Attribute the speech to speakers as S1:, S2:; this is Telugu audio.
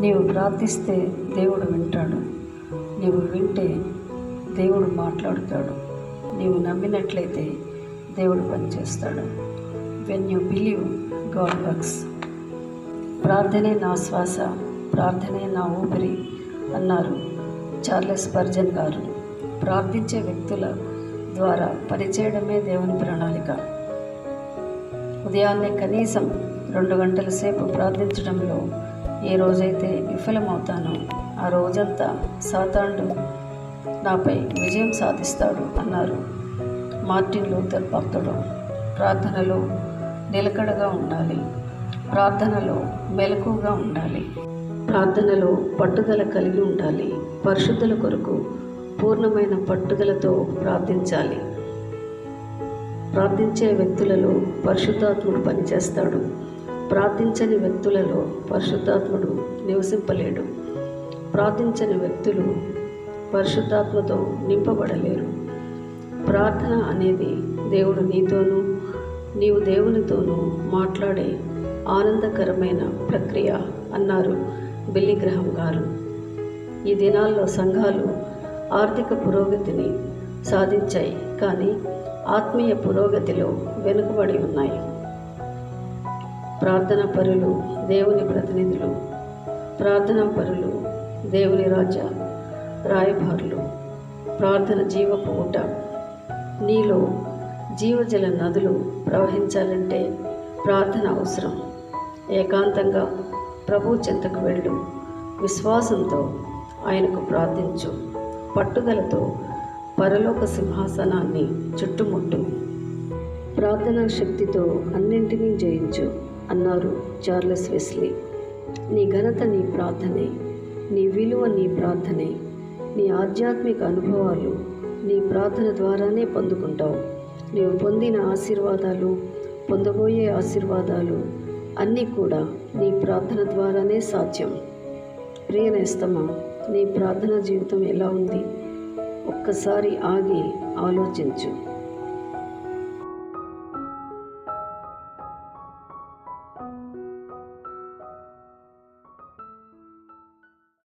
S1: నీవు ప్రార్థిస్తే దేవుడు వింటాడు. నీవు వింటే దేవుడు మాట్లాడుతాడు. నీవు నమ్మినట్లయితే దేవుడు పనిచేస్తాడు. When you believe god works ప్రార్థనే నా శ్వాస ప్రార్థనే నా ఊపిరి అన్నారు చార్లెస్ పర్జన్ గారు. ప్రార్థించే వ్యక్తుల ద్వారా పనిచేయడమే దేవుని ప్రణాళిక. ఉదయాన్నే కనీసం రెండు గంటల సేపు ప్రార్థించడంలో ఏ రోజైతే విఫలమవుతానో. ఆ రోజంతా సాతాండు నాపై విజయం సాధిస్తాడు అన్నారు మార్టిన్ లూథర్ భక్తుడు. ప్రార్థనలో నిలకడగా ఉండాలి. ప్రార్థనలో మెలకుగా ఉండాలి. ప్రార్థనలో పట్టుదల కలిగి ఉండాలి. పరిశుద్ధుల కొరకు పూర్ణమైన పట్టుదలతో ప్రార్థించాలి. ప్రార్థించే వ్యక్తులలో పరిశుద్ధాత్ముడు పనిచేస్తాడు. ప్రార్థించని వ్యక్తులలో పరిశుద్ధాత్ముడు నివసింపలేడు. ప్రార్థించని వ్యక్తులు పరిశుద్ధాత్మతో నింపబడలేరు. ప్రార్థన అనేది దేవుడు నీతోనూ నీవు దేవునితోనూ మాట్లాడే ఆనందకరమైన ప్రక్రియ అన్నారు బిల్లి గ్రహం గారు. ఈ దినాల్లో సంఘాలు ఆర్థిక పురోగతిని సాధించాయి కానీ ఆత్మీయ పురోగతిలో వెనుకబడి ఉన్నాయి. ప్రార్థన పరులు దేవుని ప్రతినిధులు. ప్రార్థన పరులు దేవుని రాజ రాయబారులు. ప్రార్థన జీవపు ఊట. నీలో జీవజల నదులు ప్రవహించాలంటే ప్రార్థన అవసరం. ఏకాంతంగా ప్రభు చెంతకు వెళ్ళు. విశ్వాసంతో ఆయనకు ప్రార్థించు. పట్టుదలతో పరలోక సింహాసనాన్ని చుట్టుముట్టు. ప్రార్థనా శక్తితో అన్నింటినీ జయించు. అన్నారు చార్లెస్ వెస్లీ. నీ ఘనత నీ ప్రార్థనే నీ విలువ నీ ప్రార్థనే నీ ఆధ్యాత్మిక అనుభవాలు నీ ప్రార్థన ద్వారానే పొందుకుంటావు. నీవు పొందిన ఆశీర్వాదాలు పొందబోయే ఆశీర్వాదాలు అన్నీ కూడా నీ ప్రార్థన ద్వారానే సాధ్యం. ప్రియనేస్తమా నీ ప్రార్థన జీవితం ఎలా ఉంది? ఒక్కసారి ఆగి ఆలోచించు. Thank you.